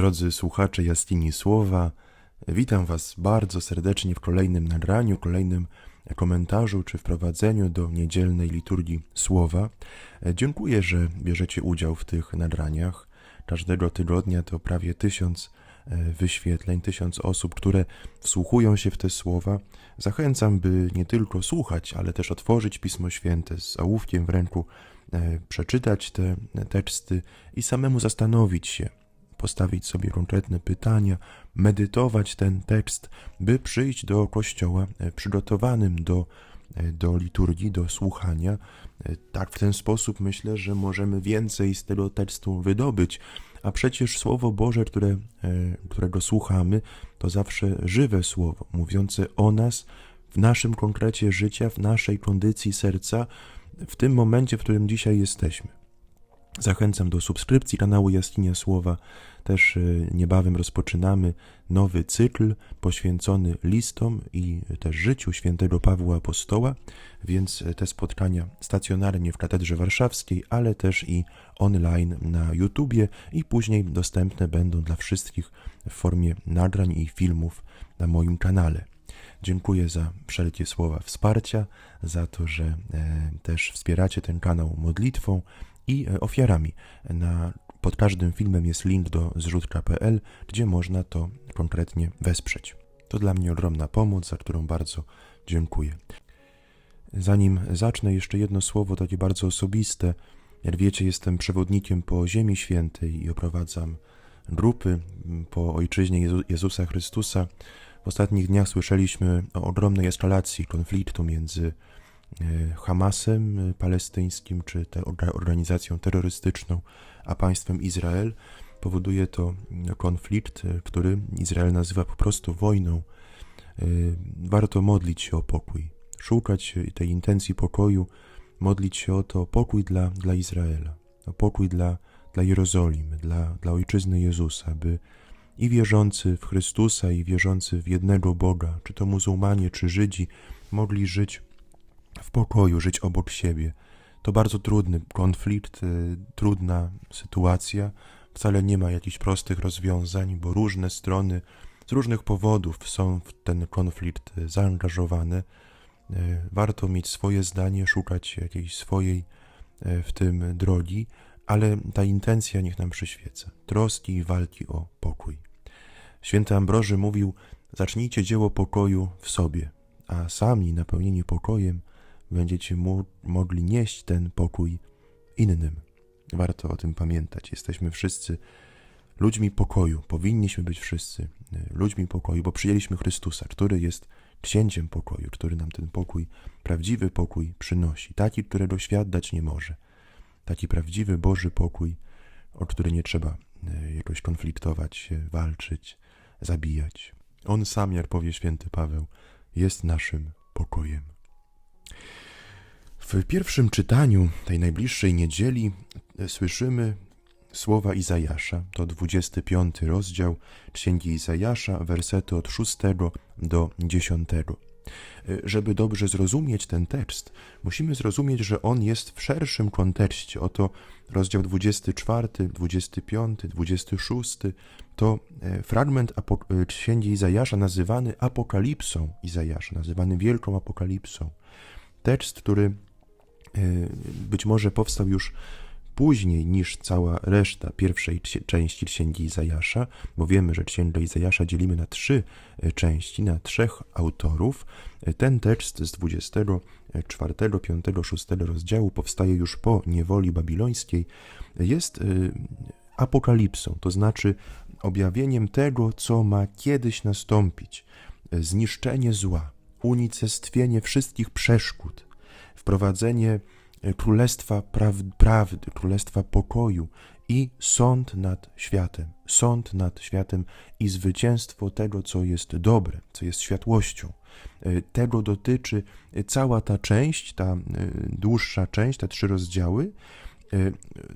Drodzy słuchacze Jaskini Słowa, witam Was bardzo serdecznie w kolejnym nagraniu, kolejnym komentarzu czy wprowadzeniu do niedzielnej liturgii Słowa. Dziękuję, że bierzecie udział w tych nagraniach. Każdego tygodnia to prawie tysiąc wyświetleń, tysiąc osób, które wsłuchują się w te słowa. Zachęcam, by nie tylko słuchać, ale też otworzyć Pismo Święte z ołówkiem w ręku, e, przeczytać te teksty i samemu zastanowić się, postawić sobie konkretne pytania, medytować ten tekst, by przyjść do kościoła e, przygotowanym do, e, do liturgii, do słuchania. E, Tak, w ten sposób myślę, że możemy więcej z tego tekstu wydobyć. A przecież Słowo Boże, które, którego słuchamy, to zawsze żywe Słowo, mówiące o nas, w naszym konkrecie życia, w naszej kondycji serca, w tym momencie, w którym dzisiaj jesteśmy. Zachęcam do subskrypcji kanału Jaskinia Słowa. Też y, niebawem rozpoczynamy nowy cykl poświęcony listom i też życiu świętego Pawła Apostoła, więc te spotkania stacjonarnie w Katedrze Warszawskiej, ale też i online na YouTubie i później dostępne będą dla wszystkich w formie nagrań i filmów na moim kanale. Dziękuję za wszelkie słowa wsparcia, za to, że e, też wspieracie ten kanał modlitwą i e, ofiarami. Na, pod każdym filmem jest link do zrzutka.pl, gdzie można to konkretnie wesprzeć. To dla mnie ogromna pomoc, za którą bardzo dziękuję. Zanim zacznę, jeszcze jedno słowo takie bardzo osobiste. Jak wiecie, jestem przewodnikiem po Ziemi Świętej i oprowadzam grupy po ojczyźnie Jezu- Jezusa Chrystusa. W ostatnich dniach słyszeliśmy o ogromnej eskalacji konfliktu między Hamasem e, palestyńskim, czy te orga- organizacją terrorystyczną, a państwem Izrael. Powoduje to mm, konflikt, e, który Izrael nazywa po prostu wojną. E, Warto modlić się o pokój, szukać e, tej intencji pokoju, modlić się o to pokój dla, dla Izraela, o pokój dla, dla Jerozolimy, dla, dla ojczyzny Jezusa, by i wierzący w Chrystusa, i wierzący w jednego Boga, czy to muzułmanie, czy Żydzi, mogli żyć w pokoju, żyć obok siebie. To bardzo trudny konflikt, y, trudna sytuacja. Wcale nie ma jakichś prostych rozwiązań, bo różne strony z różnych powodów są w ten konflikt y, zaangażowane. Y, Warto mieć swoje zdanie, szukać jakiejś swojej w tym drogi, ale ta intencja niech nam przyświeca. Troski i walki o pokój. Święty Ambroży mówił: Zacznijcie dzieło pokoju w sobie, a sami napełnieni pokojem będziecie mu- mogli nieść ten pokój innym. Warto o tym pamiętać. Jesteśmy wszyscy ludźmi pokoju. Powinniśmy być wszyscy y, ludźmi pokoju, bo przyjęliśmy Chrystusa, który jest księciem pokoju, który nam ten pokój, prawdziwy pokój przynosi. Taki, którego świat dać nie może. Taki prawdziwy Boży pokój, o który nie trzeba y, jakoś konfliktować walczyć, zabijać. On sam, jak powie święty Paweł, jest naszym pokojem. W pierwszym czytaniu tej najbliższej niedzieli e, słyszymy słowa Izajasza. To 25 rozdział Księgi Izajasza, wersety od 6 do 10. E, Żeby dobrze zrozumieć ten tekst, musimy zrozumieć, że on jest w szerszym kontekście. Oto rozdział 24, 25, 26 to e, fragment apo- Księgi Izajasza nazywany Apokalipsą Izajasza, nazywany Wielką Apokalipsą. Tekst, który być może powstał już później niż cała reszta pierwszej części Księgi Izajasza, bo wiemy, że Księgę Izajasza dzielimy na trzy e, części, na trzech autorów. E, Ten tekst z 24, 5, 6 rozdziału powstaje już po niewoli babilońskiej. Jest apokalipsą, to znaczy objawieniem tego, co ma kiedyś nastąpić. Zniszczenie zła, unicestwienie wszystkich przeszkód, wprowadzenie e, królestwa praw- prawdy, królestwa pokoju i sąd nad światem. Sąd nad światem i zwycięstwo tego, co jest dobre, co jest światłością. E, Tego dotyczy e, cała ta część, ta dłuższa część, te trzy rozdziały.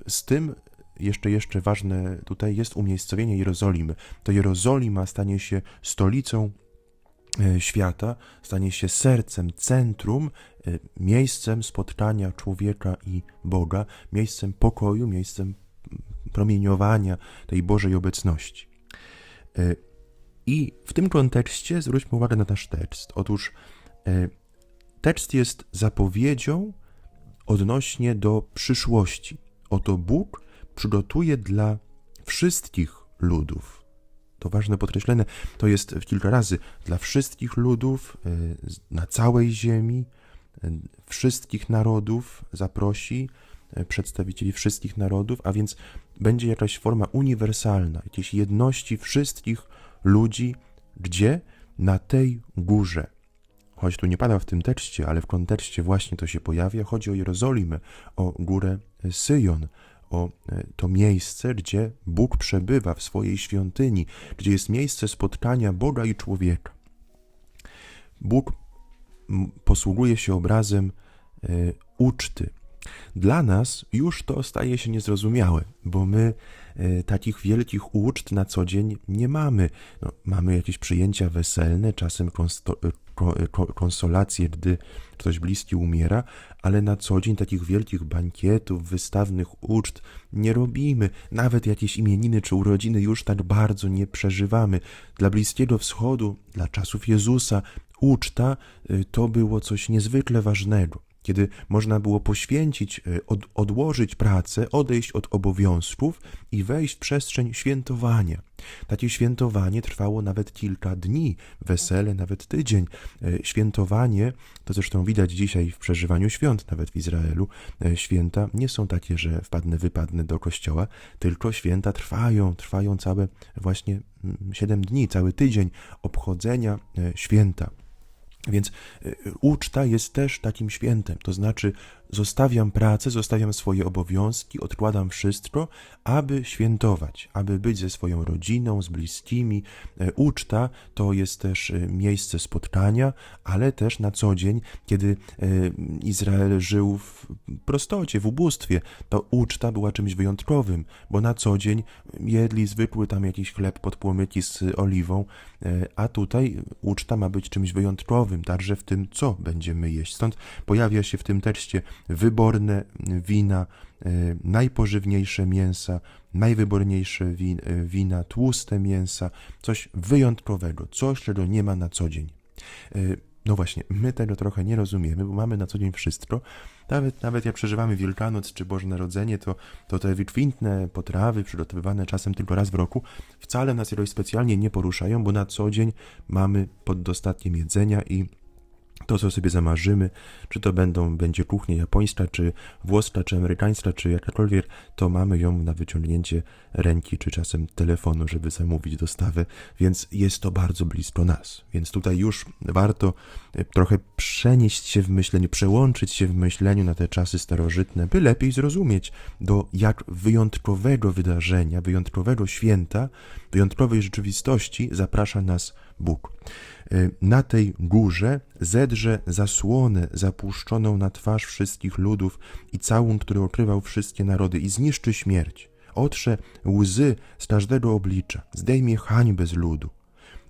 Z tym jeszcze, jeszcze ważne tutaj jest umiejscowienie Jerozolimy. To Jerozolima stanie się stolicą świata, stanie się sercem, centrum, e, miejscem spotkania człowieka i Boga, miejscem pokoju, miejscem promieniowania tej Bożej obecności. E, I w tym kontekście zwróćmy uwagę na nasz tekst. Otóż e, tekst jest zapowiedzią odnośnie do przyszłości. Oto Bóg przygotuje dla wszystkich ludów. To ważne podkreślenie, to jest kilka razy. Dla wszystkich ludów e, na całej ziemi, e, wszystkich narodów zaprosi, e, przedstawicieli wszystkich narodów, a więc będzie jakaś forma uniwersalna, jakiejś jedności wszystkich ludzi, gdzie? Na tej górze. Choć tu nie pada w tym tekście, ale w kontekście właśnie to się pojawia, chodzi o Jerozolimę, o górę Syjon, o e, to miejsce, gdzie Bóg przebywa w swojej świątyni, gdzie jest miejsce spotkania Boga i człowieka. Bóg posługuje się obrazem e, uczty. Dla nas już to staje się niezrozumiałe, bo my e, takich wielkich uczt na co dzień nie mamy. No, mamy jakieś przyjęcia weselne, czasem konsto, ko, ko, konsolacje, gdy ktoś bliski umiera, ale na co dzień takich wielkich bankietów, wystawnych uczt nie robimy. Nawet jakieś imieniny czy urodziny już tak bardzo nie przeżywamy. Dla Bliskiego Wschodu, dla czasów Jezusa, uczta y, to było coś niezwykle ważnego kiedy można było poświęcić, e, od, odłożyć pracę, odejść od obowiązków i wejść w przestrzeń świętowania. Takie świętowanie trwało nawet kilka dni, wesele nawet tydzień. E, świętowanie, to zresztą widać dzisiaj w przeżywaniu świąt, nawet w Izraelu, e, święta nie są takie, że wpadnę, wypadnę do kościoła, tylko święta trwają, trwają całe właśnie mm, siedem dni, cały tydzień obchodzenia święta. Więc y, uczta jest też takim świętem, to znaczy zostawiam pracę, zostawiam swoje obowiązki, odkładam wszystko, aby świętować, aby być ze swoją rodziną, z bliskimi. E, uczta to jest też e, miejsce spotkania, ale też na co dzień, kiedy e, Izrael żył w prostocie, w ubóstwie, to uczta była czymś wyjątkowym, bo na co dzień jedli zwykły tam jakiś chleb pod płomyki z oliwą, a tutaj uczta ma być czymś wyjątkowym, także w tym, co będziemy jeść. Stąd pojawia się w tym tekście wyborne wina, e, najpożywniejsze mięsa, najwyborniejsze e, wina, tłuste mięsa, coś wyjątkowego, coś, czego nie ma na co dzień. E, no właśnie, my tego trochę nie rozumiemy, bo mamy na co dzień wszystko. Nawet, nawet jak przeżywamy Wielkanoc czy Boże Narodzenie, to, to te wykwintne potrawy przygotowywane czasem tylko raz w roku wcale nas jakoś specjalnie nie poruszają, bo na co dzień mamy pod dostatkiem jedzenia i to, co sobie zamarzymy, czy to będą, będzie kuchnia japońska, czy włoska, czy amerykańska, czy jakakolwiek, to mamy ją na wyciągnięcie ręki, czy czasem telefonu, żeby zamówić dostawę, więc jest to bardzo blisko nas. Więc tutaj już warto e, trochę przenieść się w myśleniu, przełączyć się w myśleniu na te czasy starożytne, by lepiej zrozumieć, do jak wyjątkowego wydarzenia, wyjątkowego święta, wyjątkowej rzeczywistości zaprasza nas Bóg. Y, na tej górze zedrze zasłonę zapuszczoną na twarz wszystkich ludów i całun, który okrywał wszystkie narody i zniszczy śmierć. Otrze łzy z każdego oblicza, zdejmie hańbę z ludu.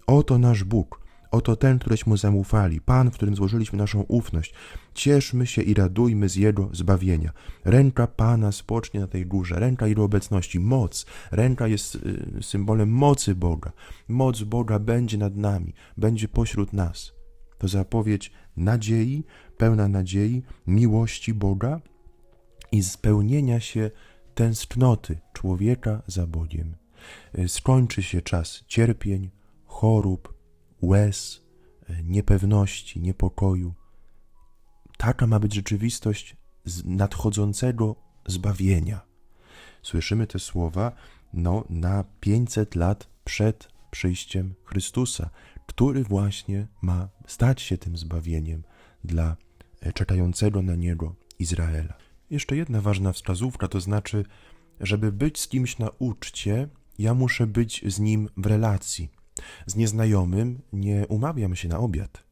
Oto nasz Bóg, Oto ten, któreśmy zaufali, Pan, w którym złożyliśmy naszą ufność. Cieszmy się i radujmy z Jego zbawienia. Ręka Pana spocznie na tej górze, ręka Jego obecności, moc. Ręka jest y, symbolem mocy Boga. Moc Boga będzie nad nami, będzie pośród nas. To zapowiedź nadziei, pełna nadziei, miłości Boga i spełnienia się tęsknoty człowieka za Bogiem. Y, skończy się czas cierpień, chorób, łez, e, niepewności, niepokoju. Taka ma być rzeczywistość nadchodzącego zbawienia. Słyszymy te słowa no, na 500 lat przed przyjściem Chrystusa, który właśnie ma stać się tym zbawieniem dla e, czekającego na niego Izraela. Jeszcze jedna ważna wskazówka, to znaczy, żeby być z kimś na uczcie, ja muszę być z nim w relacji. Z nieznajomym nie umawiam się na obiad.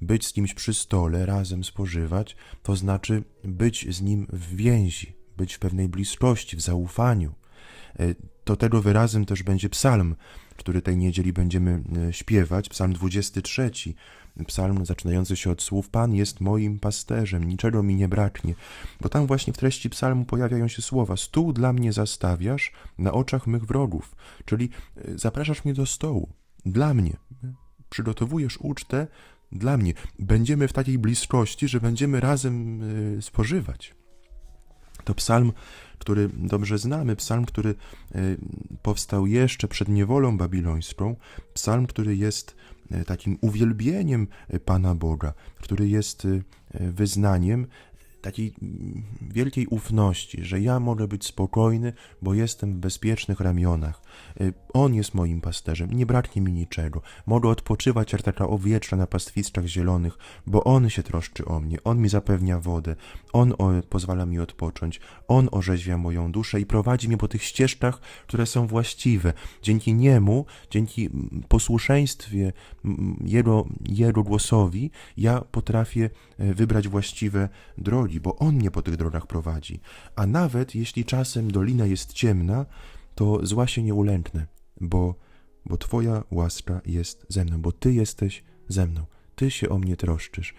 Być z kimś przy stole, razem spożywać, to znaczy być z nim w więzi, być w pewnej bliskości, w zaufaniu. To tego wyrazem też będzie psalm, który tej niedzieli będziemy e, śpiewać, psalm 23, psalm zaczynający się od słów Pan jest moim pasterzem, niczego mi nie braknie, bo tam właśnie w treści psalmu pojawiają się słowa stół dla mnie zastawiasz na oczach mych wrogów, czyli e, zapraszasz mnie do stołu, dla mnie, przygotowujesz ucztę dla mnie. Będziemy w takiej bliskości, że będziemy razem e, spożywać. To psalm, który dobrze znamy, psalm, który e, powstał jeszcze przed niewolą babilońską, psalm, który jest e, takim uwielbieniem e, Pana Boga, który jest wyznaniem takiej wielkiej ufności, że ja mogę być spokojny, bo jestem w bezpiecznych ramionach. Y, On jest moim pasterzem, nie braknie mi niczego. Mogę odpoczywać jak taka owieczka na pastwiskach zielonych, bo On się troszczy o mnie, On mi zapewnia wodę, On pozwala mi odpocząć, On orzeźwia moją duszę i prowadzi mnie po tych ścieżkach, które są właściwe. Dzięki Niemu, dzięki mm, posłuszeństwie mm, Jego, Jego głosowi, ja potrafię e, wybrać właściwe drogi, bo On mnie po tych drogach prowadzi. A nawet jeśli czasem dolina jest ciemna, to zła się nie ulęknę, bo, bo Twoja łaska jest ze mną, bo Ty jesteś ze mną. Ty się o mnie troszczysz.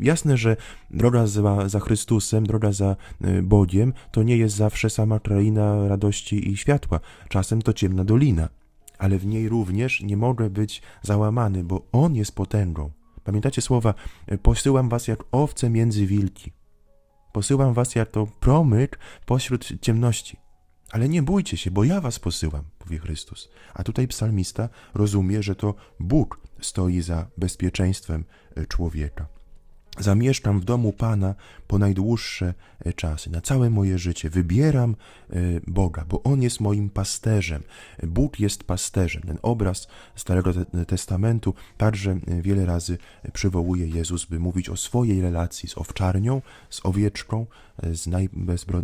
Jasne, że droga za, za Chrystusem, droga za y, Bogiem, to nie jest zawsze sama kraina radości i światła. Czasem to ciemna dolina, ale w niej również nie mogę być załamany, bo On jest potęgą. Pamiętacie słowa: Posyłam was jak owce między wilki. Posyłam was jak to promyk pośród ciemności. Ale nie bójcie się, bo ja was posyłam, mówi Chrystus. A tutaj psalmista rozumie, że to Bóg stoi za bezpieczeństwem e, człowieka. Zamieszkam w domu Pana po najdłuższe e, czasy, na całe moje życie. Wybieram e, Boga, bo On jest moim pasterzem. Bóg jest pasterzem. Ten obraz Starego Te- Testamentu także e, wiele razy przywołuje Jezus, by mówić o swojej relacji z owczarnią, z owieczką, z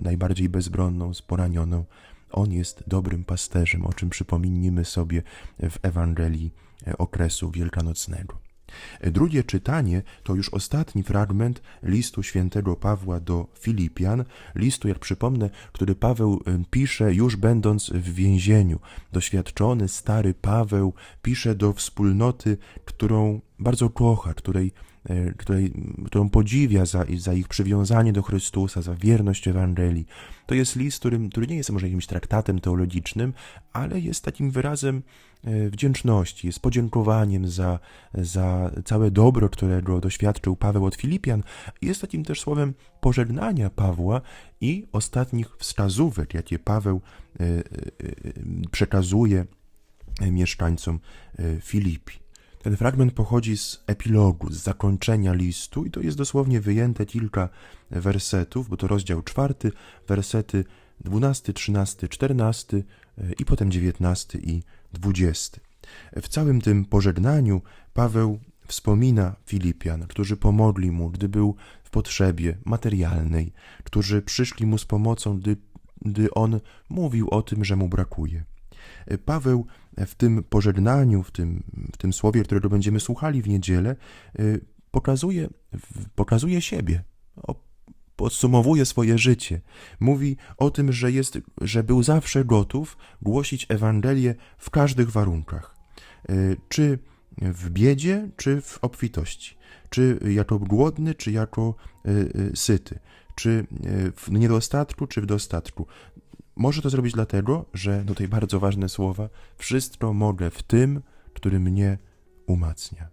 najbardziej bezbronną, z poranioną. On jest dobrym pasterzem, o czym przypomnimy sobie w Ewangelii okresu wielkanocnego. Drugie czytanie to już ostatni fragment listu świętego Pawła do Filipian, listu, jak przypomnę, który Paweł y, pisze już będąc w więzieniu. Doświadczony, stary Paweł pisze do wspólnoty, którą bardzo kocha, której, e, której, którą podziwia za, za ich przywiązanie do Chrystusa, za wierność Ewangelii. To jest list, który, nie jest może jakimś traktatem teologicznym, ale jest takim wyrazem e, wdzięczności, jest podziękowaniem za, za całe dobro, którego doświadczył Paweł od Filipian. Jest takim też słowem pożegnania Pawła i ostatnich wskazówek, jakie Paweł e, przekazuje mieszkańcom Filipi. Ten fragment pochodzi z epilogu, z zakończenia listu i to jest dosłownie wyjęte kilka wersetów, bo to rozdział czwarty, wersety 12, 13, 14 e, i potem 19 i 20. W całym tym pożegnaniu Paweł wspomina Filipian, którzy pomogli mu, gdy był w potrzebie materialnej, którzy przyszli mu z pomocą, gdy, gdy on mówił o tym, że mu brakuje. Paweł w tym pożegnaniu, w tym, w tym słowie, którego będziemy słuchali w niedzielę, y, pokazuje, pokazuje siebie, podsumowuje swoje życie. Mówi o tym, że, jest, że był zawsze gotów głosić Ewangelię w każdych warunkach. Y, Czy w biedzie, czy w obfitości. Czy jako głodny, czy jako y, syty. Czy w niedostatku, czy w dostatku. Może to zrobić dlatego, że tutaj bardzo ważne słowa, wszystko mogę w tym, który mnie umacnia.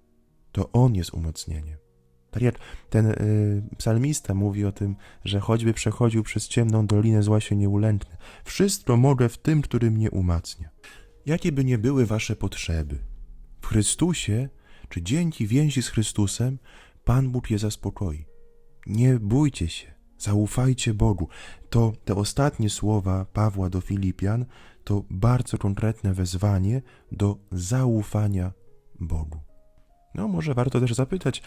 To On jest umocnieniem. Tak jak ten y, psalmista mówi o tym, że choćby przechodził przez ciemną dolinę, zła się nie ulęknę. Wszystko mogę w tym, który mnie umacnia. Jakie by nie były wasze potrzeby, w Chrystusie, czy dzięki więzi z Chrystusem, Pan Bóg je zaspokoi. Nie bójcie się, zaufajcie Bogu. To te ostatnie słowa Pawła do Filipian to bardzo konkretne wezwanie do zaufania Bogu. No, może warto też zapytać,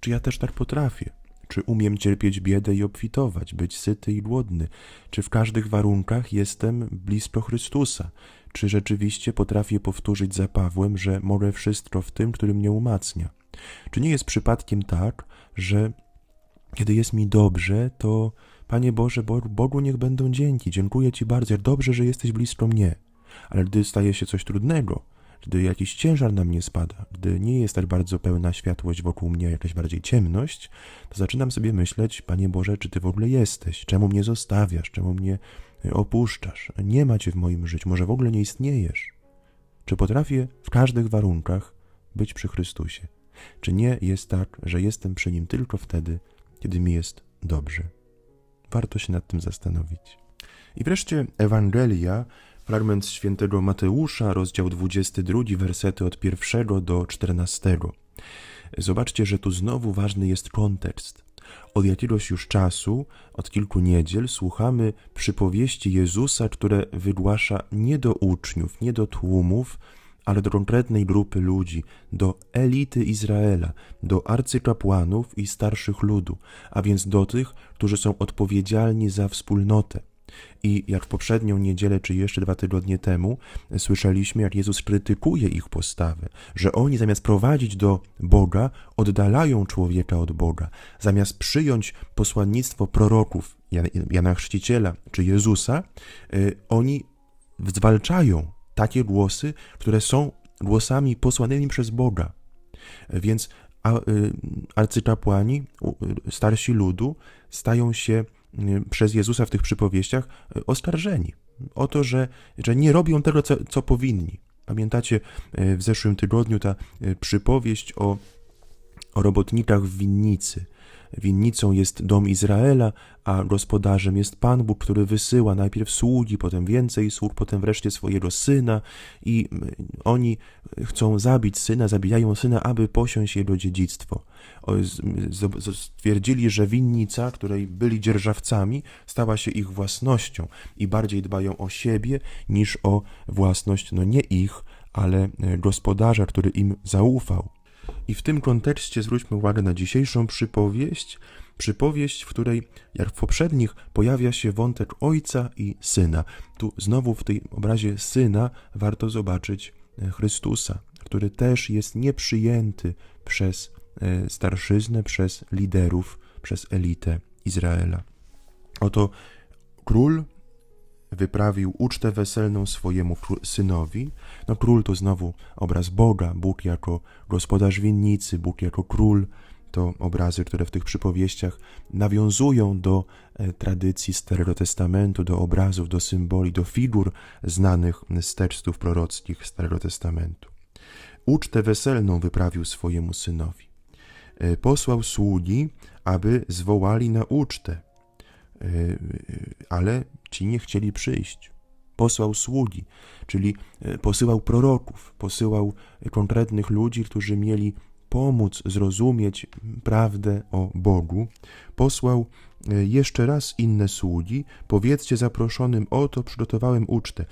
czy ja też tak potrafię? Czy umiem cierpieć biedę i obfitować, być syty i głodny? Czy w każdych warunkach jestem blisko Chrystusa? Czy rzeczywiście potrafię powtórzyć za Pawłem, że mogę wszystko w tym, który mnie umacnia? Czy nie jest przypadkiem tak, że kiedy jest mi dobrze, to Panie Boże, Bo- Bogu niech będą dzięki, dziękuję Ci bardzo, dobrze, że jesteś blisko mnie. Ale gdy staje się coś trudnego, gdy jakiś ciężar na mnie spada, gdy nie jest tak bardzo pełna światłość wokół mnie, jakaś bardziej ciemność, to zaczynam sobie myśleć, Panie Boże, czy Ty w ogóle jesteś? Czemu mnie zostawiasz? Czemu mnie y, opuszczasz? Nie ma Cię w moim życiu, może w ogóle nie istniejesz? Czy potrafię w każdych warunkach być przy Chrystusie? Czy nie jest tak, że jestem przy Nim tylko wtedy, kiedy mi jest dobrze? Warto się nad tym zastanowić. I wreszcie Ewangelia, fragment świętego Mateusza, rozdział 22, wersety od 1 do 14. Zobaczcie, że tu znowu ważny jest kontekst. Od jakiegoś już czasu, od kilku niedziel, słuchamy przypowieści Jezusa, które wygłasza nie do uczniów, nie do tłumów, ale do konkretnej grupy ludzi, do elity Izraela, do arcykapłanów i starszych ludu, a więc do tych, którzy są odpowiedzialni za wspólnotę. I jak w poprzednią niedzielę, czy jeszcze dwa tygodnie temu, słyszeliśmy, jak Jezus krytykuje ich postawę, że oni zamiast prowadzić do Boga, oddalają człowieka od Boga. Zamiast przyjąć posłannictwo proroków Jan- Jana Chrzciciela czy Jezusa, y, oni zwalczają takie głosy, które są głosami posłanymi przez Boga. Więc y, arcykapłani, y, starsi ludu, stają się y, przez Jezusa w tych przypowieściach oskarżeni o to, że, że nie robią tego, co, co powinni. Pamiętacie w zeszłym tygodniu ta przypowieść o, o robotnikach w winnicy. Winnicą jest dom Izraela, a gospodarzem jest Pan Bóg, który wysyła najpierw sługi, potem więcej sług, potem wreszcie swojego syna i y, oni chcą zabić syna, zabijają syna, aby posiąść jego dziedzictwo. Stwierdzili, że winnica, której byli dzierżawcami, stała się ich własnością i bardziej dbają o siebie niż o własność, no nie ich, ale y, gospodarza, który im zaufał. I w tym kontekście zwróćmy uwagę na dzisiejszą przypowieść, przypowieść, w której, jak w poprzednich, pojawia się wątek ojca i syna. Tu znowu w tym obrazie syna warto zobaczyć e, Chrystusa, który też jest nieprzyjęty przez e, starszyznę, przez liderów, przez elitę Izraela. Oto król wyprawił ucztę weselną swojemu synowi. No król to znowu obraz Boga, Bóg jako gospodarz winnicy, Bóg jako król. To obrazy, które w tych przypowieściach nawiązują do e, tradycji Starego Testamentu, do obrazów, do symboli, do figur znanych z tekstów prorockich Starego Testamentu. Ucztę weselną wyprawił swojemu synowi. E, Posłał sługi, aby zwołali na ucztę ale ci nie chcieli przyjść. Posłał sługi, czyli y, posyłał proroków, posyłał konkretnych ludzi, którzy mieli pomóc zrozumieć prawdę o Bogu. Posłał jeszcze raz inne sługi, powiedzcie zaproszonym, oto przygotowałem ucztę.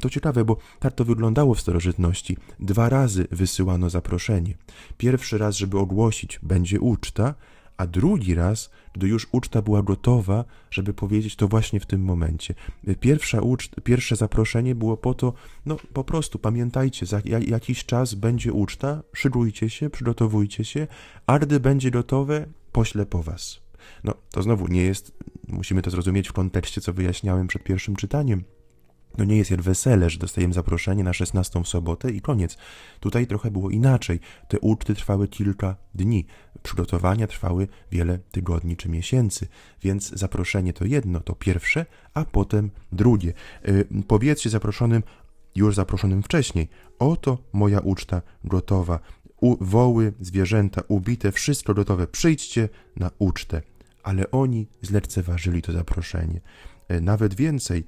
To ciekawe, bo tak to wyglądało w starożytności. Dwa razy wysyłano zaproszenie. Pierwszy raz, żeby ogłosić, będzie uczta, a drugi raz, gdy już uczta była gotowa, żeby powiedzieć to właśnie w tym momencie. Pierwsza uczt, pierwsze zaproszenie było po to, no po prostu pamiętajcie, za ja- jakiś czas będzie uczta, szykujcie się, przygotowujcie się, a gdy będzie gotowe, poślę po was. No to znowu nie jest, musimy to zrozumieć w kontekście, co wyjaśniałem przed pierwszym czytaniem. No nie jest jak wesele, że dostajemy zaproszenie na 16 w sobotę i koniec. Tutaj trochę było inaczej. Te uczty trwały kilka dni. Przygotowania trwały wiele tygodni czy miesięcy. Więc zaproszenie to jedno, to pierwsze, a potem drugie. Yy, powiedzcie zaproszonym, już zaproszonym wcześniej, oto moja uczta gotowa. U, woły, zwierzęta ubite, wszystko gotowe. Przyjdźcie na ucztę. Ale oni zlekceważyli to zaproszenie. E, Nawet więcej,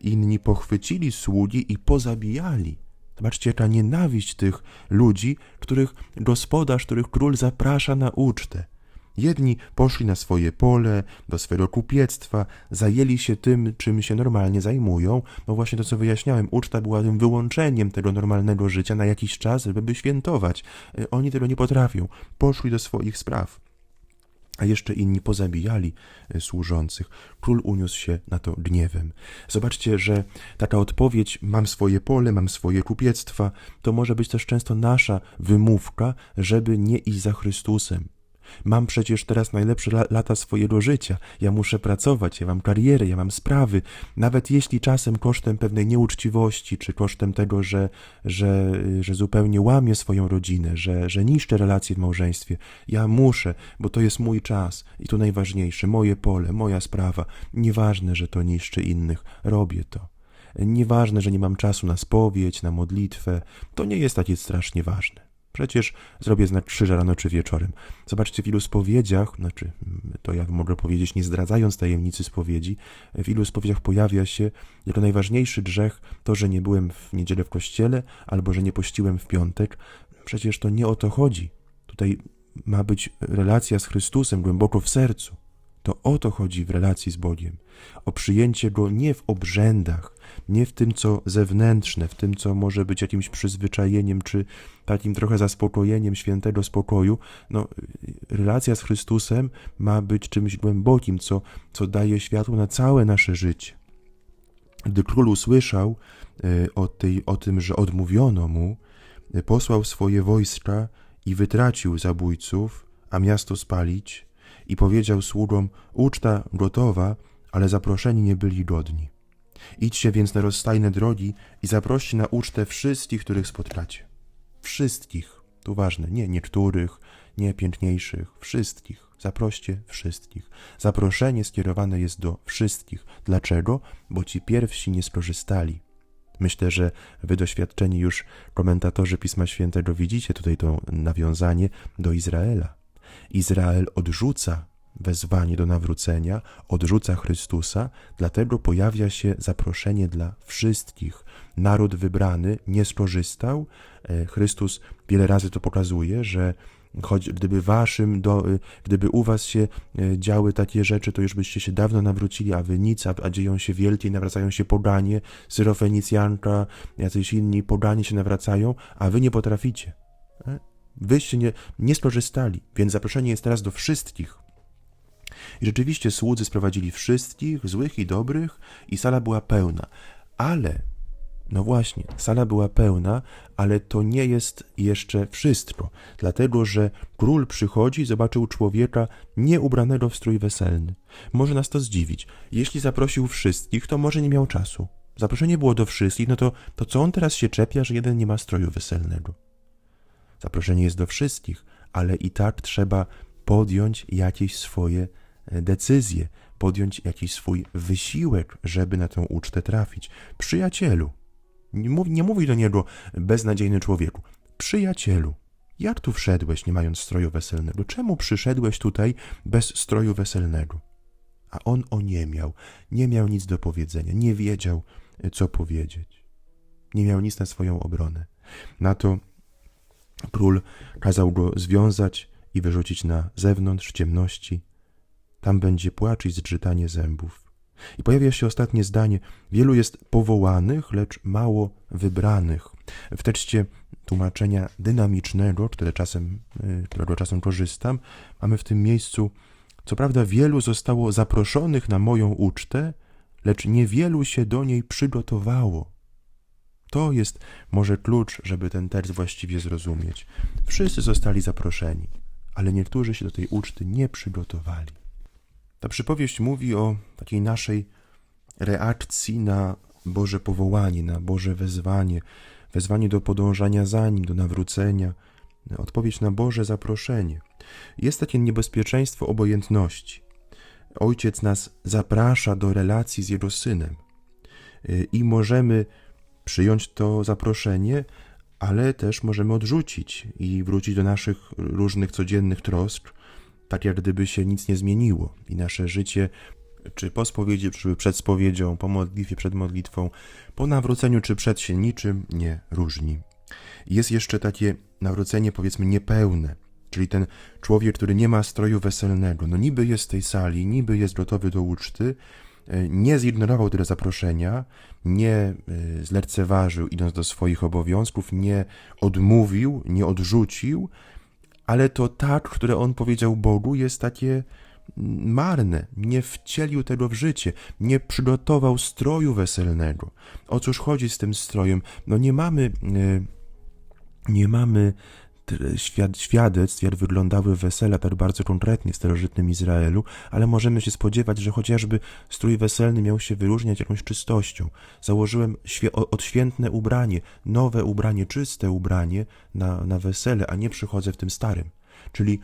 inni pochwycili sługi i pozabijali. Zobaczcie, jaka nienawiść tych ludzi, których gospodarz, których król zaprasza na ucztę. Jedni poszli na swoje pole, do swojego kupiectwa, zajęli się tym, czym się normalnie zajmują. No właśnie to, co wyjaśniałem, uczta była tym wyłączeniem tego normalnego życia na jakiś czas, żeby świętować. E, Oni tego nie potrafią. Poszli do swoich spraw a jeszcze inni pozabijali e, służących. Król uniósł się na to gniewem. Zobaczcie, że taka odpowiedź, mam swoje pole, mam swoje kupiectwa, to może być też często nasza wymówka, żeby nie iść za Chrystusem. Mam przecież teraz najlepsze la lata swojego życia. Ja muszę pracować, ja mam karierę, ja mam sprawy. Nawet jeśli czasem kosztem pewnej nieuczciwości, czy kosztem tego, że, że, że zupełnie łamię swoją rodzinę, że, że niszczę relacje w małżeństwie, ja muszę, bo to jest mój czas i to najważniejsze, moje pole, moja sprawa. Nieważne, że to niszczy innych, robię to. Nieważne, że nie mam czasu na spowiedź, na modlitwę, to nie jest takie strasznie ważne. Przecież zrobię znak krzyża rano czy wieczorem. Zobaczcie, w ilu spowiedziach, znaczy, to ja mogę powiedzieć, nie zdradzając tajemnicy spowiedzi, w ilu spowiedziach pojawia się jako najważniejszy grzech to, że nie byłem w niedzielę w kościele albo że nie pościłem w piątek. Przecież to nie o to chodzi. Tutaj ma być relacja z Chrystusem głęboko w sercu. To o to chodzi w relacji z Bogiem. O przyjęcie Go nie w obrzędach, nie w tym, co zewnętrzne, w tym, co może być jakimś przyzwyczajeniem, czy takim trochę zaspokojeniem świętego spokoju. No, relacja z Chrystusem ma być czymś głębokim, co, co daje światło na całe nasze życie. Gdy król usłyszał e, o, tej, o tym, że odmówiono mu, e, posłał swoje wojska i wytracił zabójców, a miasto spalić, i powiedział sługom: Uczta gotowa, ale zaproszeni nie byli godni. Idźcie więc na rozstajne drogi i zaproście na ucztę wszystkich, których spotkacie. Wszystkich. Tu ważne, nie niektórych, nie piękniejszych, wszystkich. Zaproście wszystkich. Zaproszenie skierowane jest do wszystkich. Dlaczego? Bo ci pierwsi nie skorzystali. Myślę, że wy doświadczeni już komentatorzy Pisma Świętego widzicie tutaj to nawiązanie do Izraela. Izrael odrzuca wezwanie do nawrócenia, odrzuca Chrystusa, dlatego pojawia się zaproszenie dla wszystkich. Naród wybrany nie skorzystał. E, Chrystus wiele razy to pokazuje, że choć gdyby waszym, do, e, gdyby u was się e, działy takie rzeczy, to już byście się dawno nawrócili, a wy nic, a, a dzieją się wielkie, nawracają się poganie, syrofenicjanka, jacyś inni poganie się nawracają, a wy nie potraficie. Wyście nie, nie skorzystali, więc zaproszenie jest teraz do wszystkich. I rzeczywiście słudzy sprowadzili wszystkich, złych i dobrych, i sala była pełna. Ale, no właśnie, sala była pełna, ale to nie jest jeszcze wszystko, dlatego że król przychodzi i zobaczył człowieka nieubranego w strój weselny. Może nas to zdziwić. Jeśli zaprosił wszystkich, to może nie miał czasu. Zaproszenie było do wszystkich, no to, to co on teraz się czepia, że jeden nie ma stroju weselnego? Zaproszenie jest do wszystkich, ale i tak trzeba podjąć jakieś swoje e, decyzje, podjąć jakiś swój wysiłek, żeby na tę ucztę trafić. Przyjacielu, nie mówi, nie mówi do niego beznadziejny człowieku, przyjacielu, jak tu wszedłeś, nie mając stroju weselnego? Czemu przyszedłeś tutaj bez stroju weselnego? A on o nie miał, nie miał nic do powiedzenia, nie wiedział, e, co powiedzieć. Nie miał nic na swoją obronę. Na to Król kazał go związać i wyrzucić na zewnątrz ciemności. Tam będzie płacz i zgrzytanie zębów. I pojawia się ostatnie zdanie: Wielu jest powołanych, lecz mało wybranych. W tekście tłumaczenia dynamicznego, które czasem, y, którego czasem korzystam, mamy w tym miejscu, co prawda wielu zostało zaproszonych na moją ucztę, lecz niewielu się do niej przygotowało. To jest może klucz, żeby ten tekst właściwie zrozumieć. Wszyscy zostali zaproszeni, ale niektórzy się do tej uczty nie przygotowali. Ta przypowieść mówi o takiej naszej reakcji na Boże powołanie, na Boże wezwanie, wezwanie do podążania za Nim, do nawrócenia, odpowiedź na Boże zaproszenie. Jest takie niebezpieczeństwo obojętności. Ojciec nas zaprasza do relacji z Jego Synem i możemy przyjąć to zaproszenie, ale też możemy odrzucić i wrócić do naszych różnych codziennych trosk, tak jak gdyby się nic nie zmieniło i nasze życie, czy po spowiedzi, czy przed spowiedzią, po modlitwie, przed modlitwą, po nawróceniu, czy przed się niczym nie różni. Jest jeszcze takie nawrócenie, powiedzmy, niepełne, czyli ten człowiek, który nie ma stroju weselnego. No niby jest w tej sali, niby jest gotowy do uczty, nie zignorował tyle zaproszenia, nie e, zlekceważył idąc do swoich obowiązków, nie odmówił, nie odrzucił, ale to tak, które on powiedział Bogu, jest takie marne, nie wcielił tego w życie, nie przygotował stroju weselnego. O cóż chodzi z tym strojem? No nie mamy, e, nie mamy świad- świadectw, jak wyglądały wesela tak bardzo konkretnie w starożytnym Izraelu, ale możemy się spodziewać, że chociażby strój weselny miał się wyróżniać jakąś czystością. Założyłem odświętne ubranie, nowe ubranie, czyste ubranie na, na wesele, a nie przychodzę w tym starym. Czyli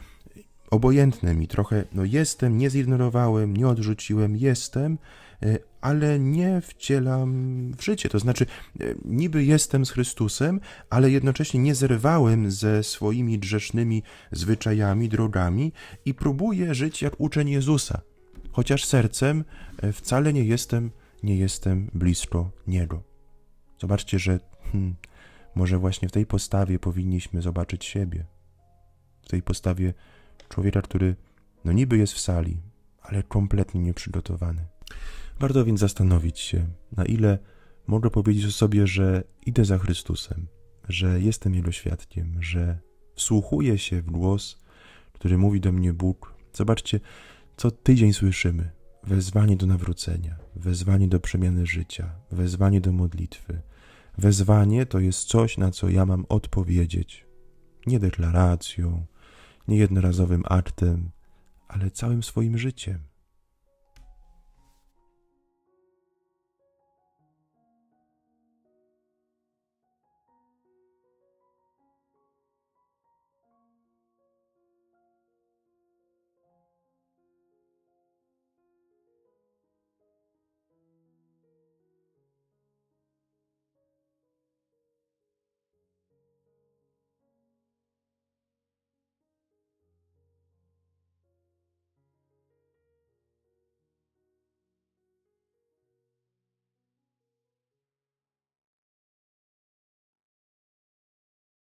obojętne mi trochę, no jestem, nie zignorowałem, nie odrzuciłem, jestem, e, ale nie wcielam w życie. To znaczy, e, niby jestem z Chrystusem, ale jednocześnie nie zerwałem ze swoimi grzesznymi zwyczajami, drogami i próbuję żyć jak uczeń Jezusa. Chociaż sercem e, wcale nie jestem, nie jestem blisko Niego. Zobaczcie, że hmm, może właśnie w tej postawie powinniśmy zobaczyć siebie. W tej postawie człowieka, który no niby jest w sali, ale kompletnie nieprzygotowany. Warto więc zastanowić się, na ile mogę powiedzieć o sobie, że idę za Chrystusem, że jestem Jego świadkiem, że wsłuchuję się w głos, który mówi do mnie Bóg. Zobaczcie, co tydzień słyszymy. Wezwanie do nawrócenia, wezwanie do przemiany życia, wezwanie do modlitwy. Wezwanie to jest coś, na co ja mam odpowiedzieć. Nie deklaracją, nie jednorazowym aktem, ale całym swoim życiem.